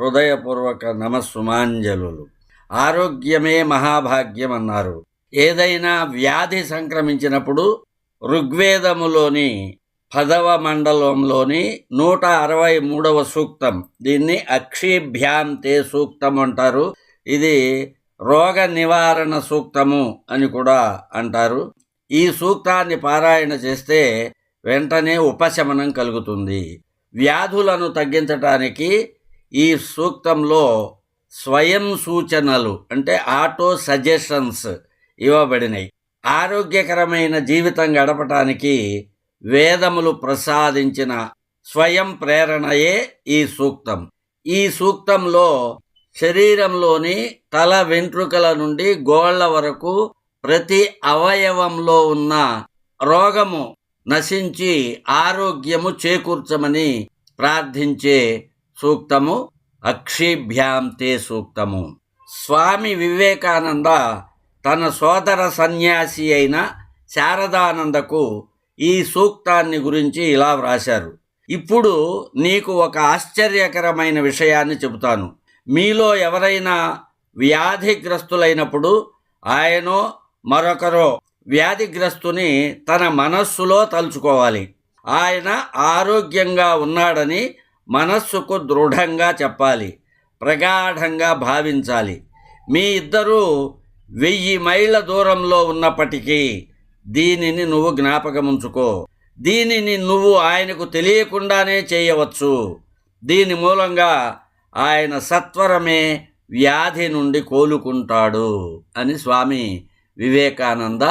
హృదయపూర్వక నమస్సుమాంజలులు. ఆరోగ్యమే మహాభాగ్యం అన్నారు ఏదైనా వ్యాధి సంక్రమించినప్పుడు ఋగ్వేదములోని పదవ మండలంలోని నూట అరవై మూడవ సూక్తం దీన్ని అక్షిభ్యాంతే సూక్తం అంటారు. ఇది రోగ నివారణ సూక్తము అని కూడా అంటారు. ఈ సూక్తాన్ని పారాయణ చేస్తే వెంటనే ఉపశమనం కలుగుతుంది. వ్యాధులను తగ్గించటానికి ఈ సూక్తంలో స్వయం సూచనలు అంటే ఆటో సజెషన్స్ ఇవ్వబడినాయి. ఆరోగ్యకరమైన జీవితం గడపటానికి వేదములు ప్రసాదించిన స్వయం ప్రేరణయే ఈ సూక్తం. ఈ సూక్తంలో శరీరంలోని తల వెంట్రుకల నుండి గోళ్ళ వరకు ప్రతి అవయవంలో ఉన్న రోగము నశించి ఆరోగ్యము చేకూర్చమని ప్రార్థించే సూక్తము. అక్షిభ్యాంతే సూక్తము. స్వామి వివేకానంద తన సోదర సన్యాసి అయిన శారదానందకు ఈ సూక్తాన్ని గురించి ఇలా వ్రాశారు. ఇప్పుడు నీకు ఒక ఆశ్చర్యకరమైన విషయాన్ని చెబుతాను. మీలో ఎవరైనా వ్యాధిగ్రస్తులైనప్పుడు ఆయనో మరొకరో వ్యాధిగ్రస్తుని తన మనస్సులో తలుచుకోవాలి. ఆయన ఆరోగ్యంగా ఉన్నాడని మనస్సుకు దృఢంగా చెప్పాలి ప్రగాఢంగా భావించాలి. మీ ఇద్దరూ వెయ్యి మైళ్ళ దూరంలో ఉన్నప్పటికీ దీనిని నువ్వు జ్ఞాపకముంచుకో. దీనిని నువ్వు ఆయనకు తెలియకుండానే చేయవచ్చు. దీని మూలంగా ఆయన సత్వరమే వ్యాధి నుండి కోలుకుంటాడు అని స్వామి వివేకానంద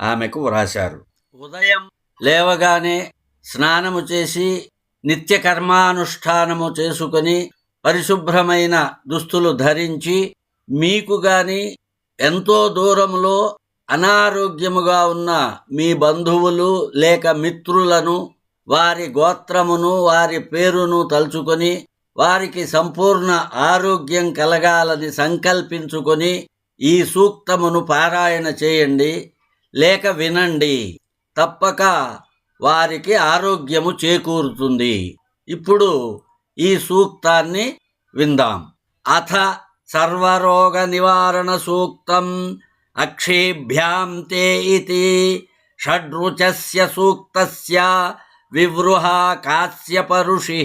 ఆమెకు వ్రాశారు. ఉదయం లేవగానే స్నానము చేసి నిత్య కర్మానుష్ఠానము చేసుకుని పరిశుభ్రమైన దుస్తులు ధరించి మీకు గాని ఎంతో దూరంలో అనారోగ్యముగా ఉన్న మీ బంధువులు లేక మిత్రులను వారి గోత్రమును వారి పేరును తలుచుకొని వారికి సంపూర్ణ ఆరోగ్యం కలగాలని సంకల్పించుకొని ఈ సూక్తమును పారాయణ చేయండి. లేక వినండి. తప్పక వారికి ఆరోగ్యము చేకూరుతుంది. ఇప్పుడు ఈ సూక్తాన్ని విందాం. అథ సర్వరోగ నివారణ సూక్తం అక్షేభ్యాం తే ఇది షడ్రుచస్య సూక్తస్య వివృహ కాస్యపరుషి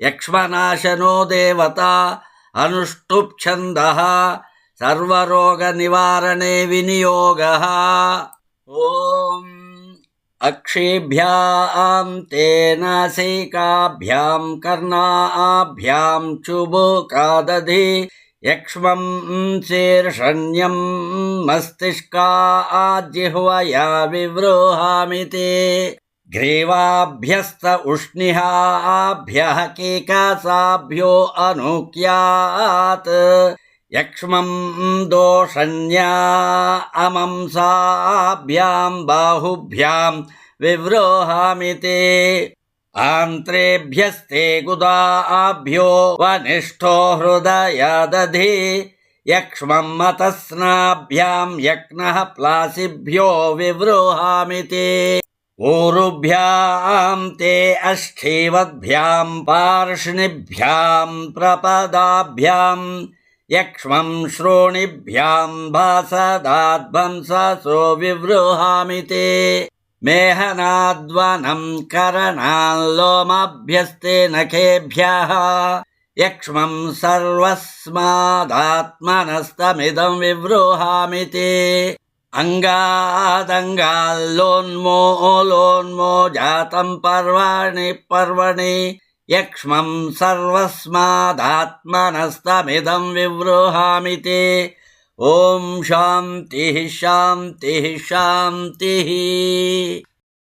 యక్ష్మనాశనో దేవత అనుష్టుప్ఛంద సర్వరోగ నివారణే వినియోగ. ఓం अक्षिभ्यां तेनासिकाभ्यां कर्णाभ्यां चुबुकादधि यक्ष्मं शीर्षण्यं मस्तिष्का आजिह्वया विवृहामिति ग्रीवाभ्यस्त उष्णिहाभ्य केकासाभ्यो अनुक्यात्। यक्ष्मं दोषण्या अमंसाभ्यां बाहुभ्यां विव्रोहामि ते। आन्त्रेभ्यस्ते गुदाभ्यो वनिष्ठो हृदयादधि। यक्ष्मं मतस्नाभ्यां यक्नः प्लासिभ्यो विव्रोहामि ते। ऊरुभ्यां ते अष्ठीवद्भ्यां पार्ष्णिभ्यां प्रपदाभ्याम्। యక్ష్మం శ్రోణిభ్యాం భాసదాద్భంసో వివృహామి తే మేహనాద్వనం కరణాల్లోమభ్యస్తే నఖేభ్య యక్ష్మం సర్వస్మాదాత్మనస్తమిదం వివృహామి తే అంగాదంగాల్లోన్మో లోన్మో జాతం పర్వాణి పర్వణి यक्ष्मं सर्वस्मादात्मनस्तमिदं विवृहामि ते। ॐ शान्तिः शान्तिः शान्तिः।